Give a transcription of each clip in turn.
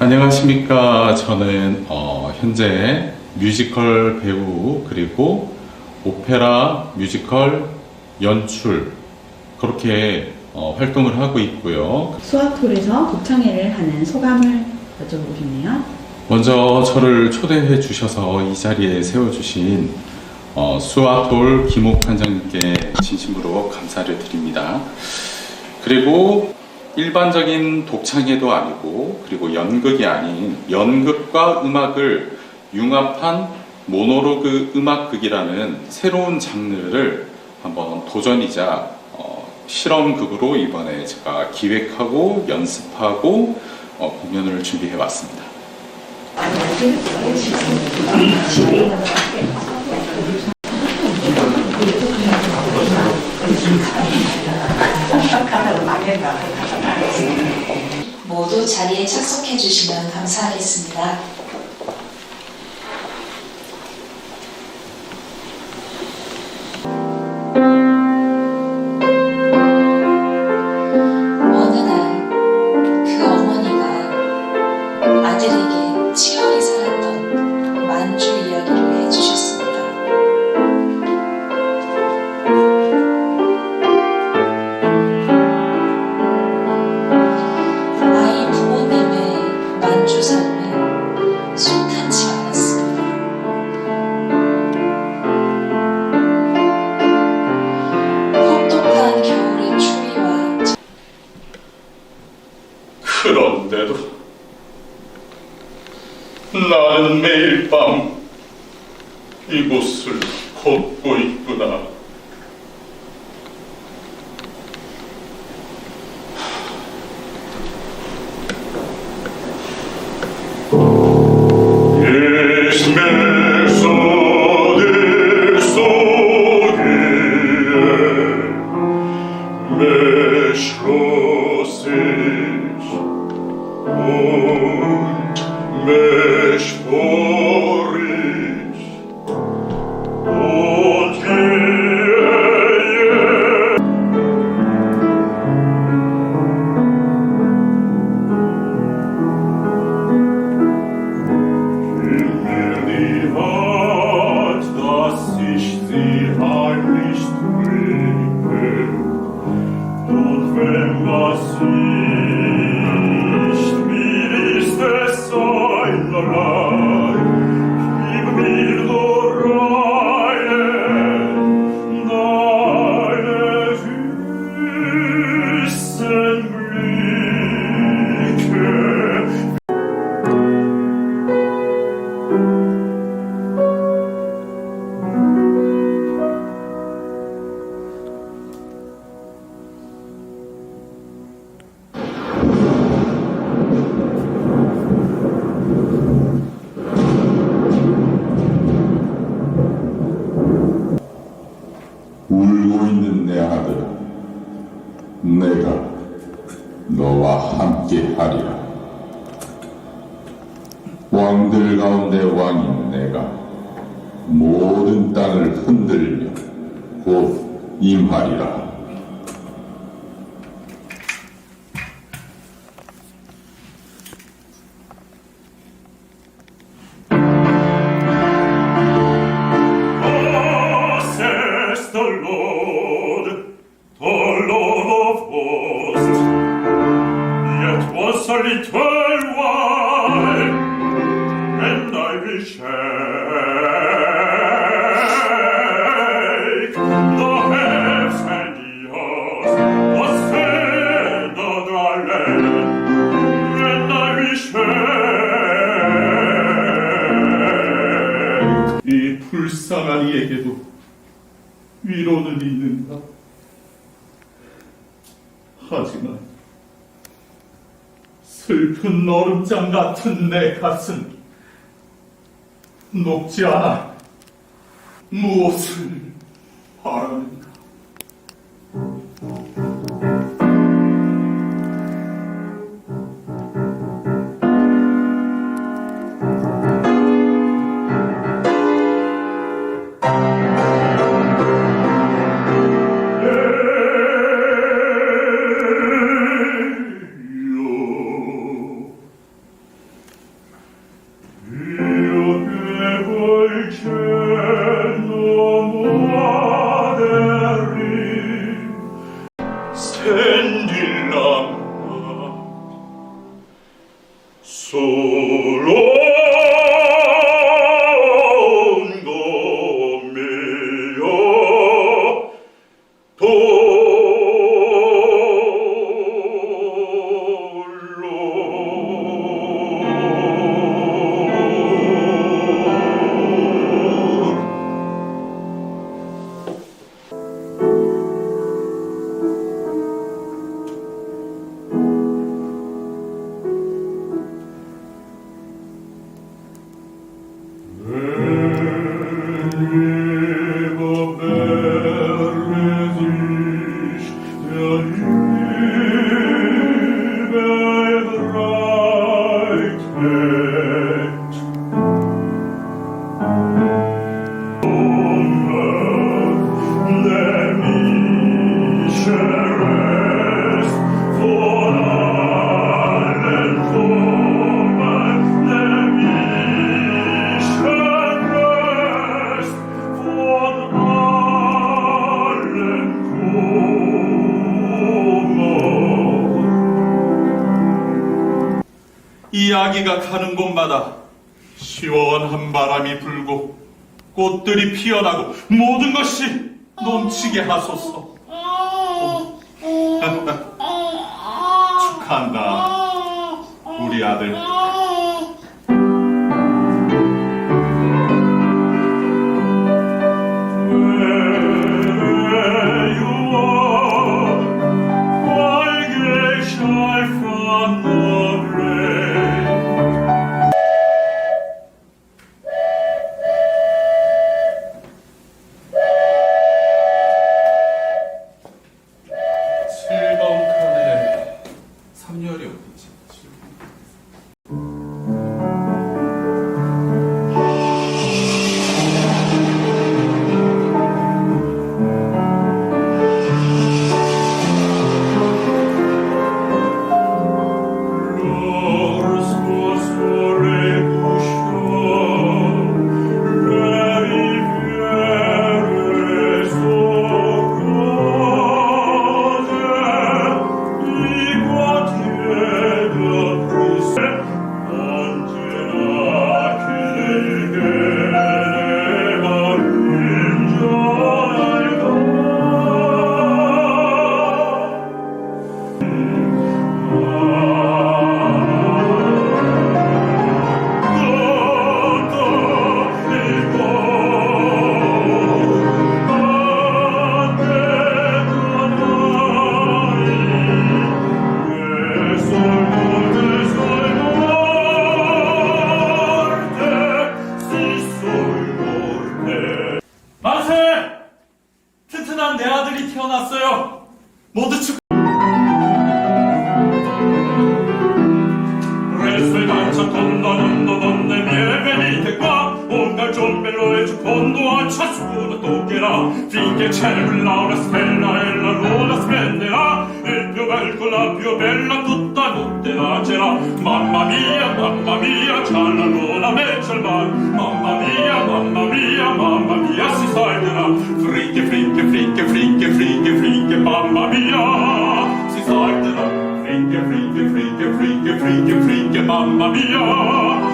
안녕하십니까. 저는 어, 현재 뮤지컬 배우 그리고 오페라 뮤지컬 연출 그렇게 어, 활동을 하고 있고요. 수학톨에서 독창회를 하는 소감을 여쭤보고 싶네요. 먼저 저를 초대해 주셔서 이 자리에 세워주신 어, 수아톨 김옥 관장님께 진심으로 감사를 드립니다. 그리고 일반적인 독창회도 아니고 그리고 연극이 아닌 연극과 음악을 융합한 모노로그 음악극이라는 새로운 장르를 한번 도전이자 어, 실험극으로 이번에 제가 기획하고 연습하고 어, 공연을 준비해 왔습니다. 모두 자리에 착석해 주시면 감사하겠습니다. 너와 함께 하리라. 왕들 가운데 왕인 내가 모든 땅을 흔들며 곧 임하리라. Was a little while, and I will shake the heavens and the earth, the sand and the land, and I will shake. 이 불쌍한 이에게도 위로는 있는가? 하지만 슬픈 얼음장 같은 내 가슴. 녹지 않아. 무엇을 바라는 이야기가 가는 곳마다 시원한 바람이 불고 꽃들이 피어나고 모든 것이 넘치게 하소서. 축하한다, 우리 아들. spålet åkera Fliker kärvlar och smälla eller låda smällera Elpio välkolapio bella tutta tutte vacera Mamma mia, mamma mia, tjalla låda mechelbar Mamma mia, mamma mia, mamma mia si sajtera, Frike, frike, frike, frike, frike, frike, mamma mia. Si sajtera, Frike, frike, frike, frike, frike, frike, mamma mia.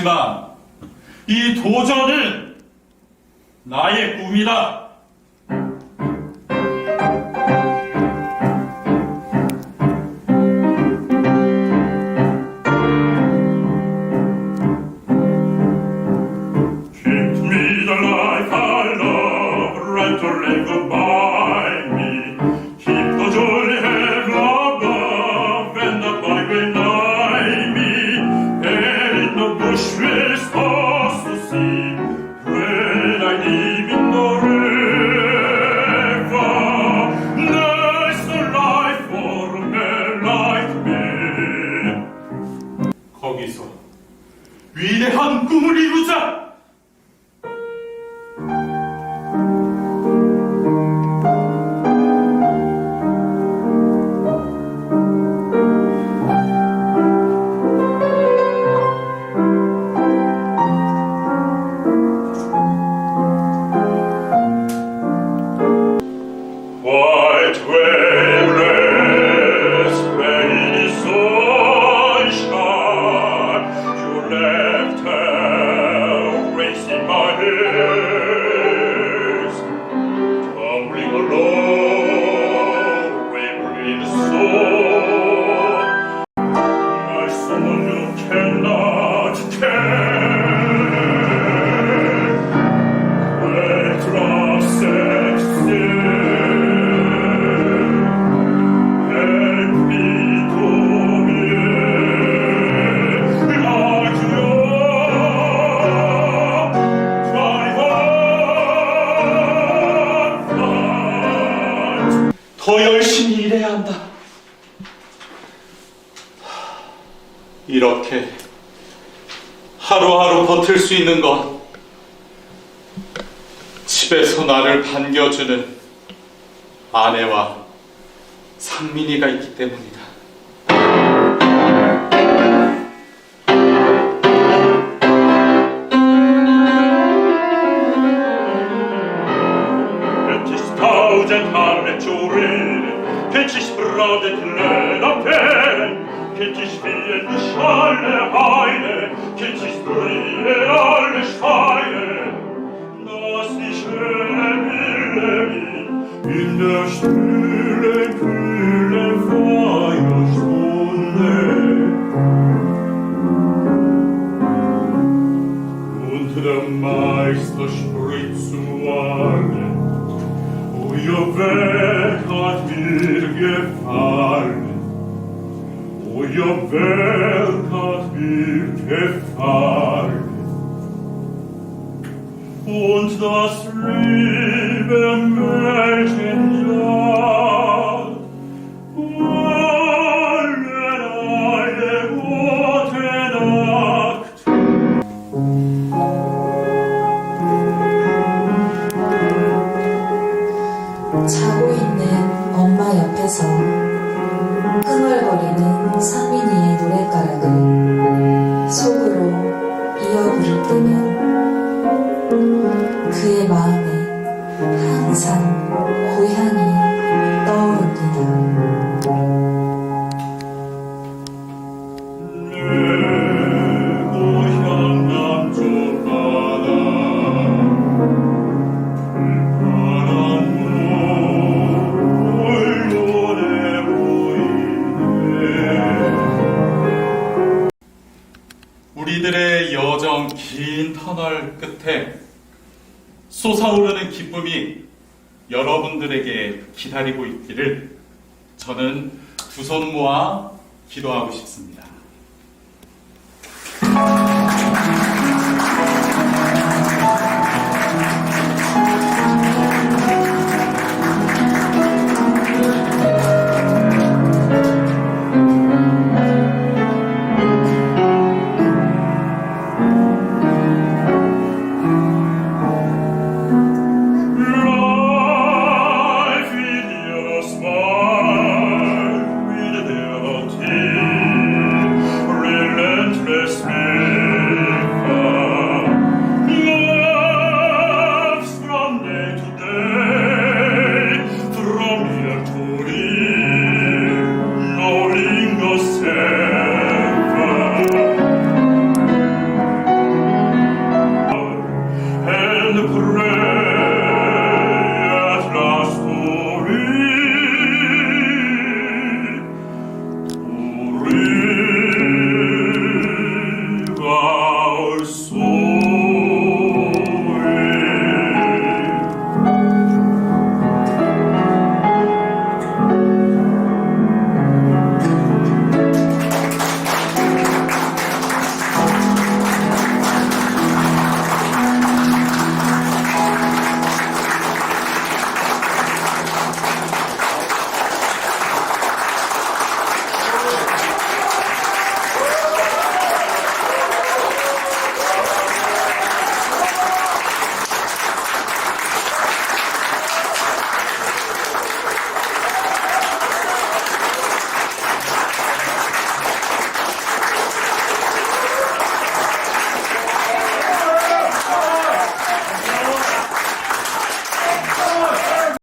하지만 이 도전은 where 주는 아내와 상민이가 있기 때문이다. Meister spricht zu Arne, O ihr Weg hat mir O ihr Werk hat mir und das liebe Mädchen 기다리고 있기를 저는 두 손 모아 기도하고 싶습니다.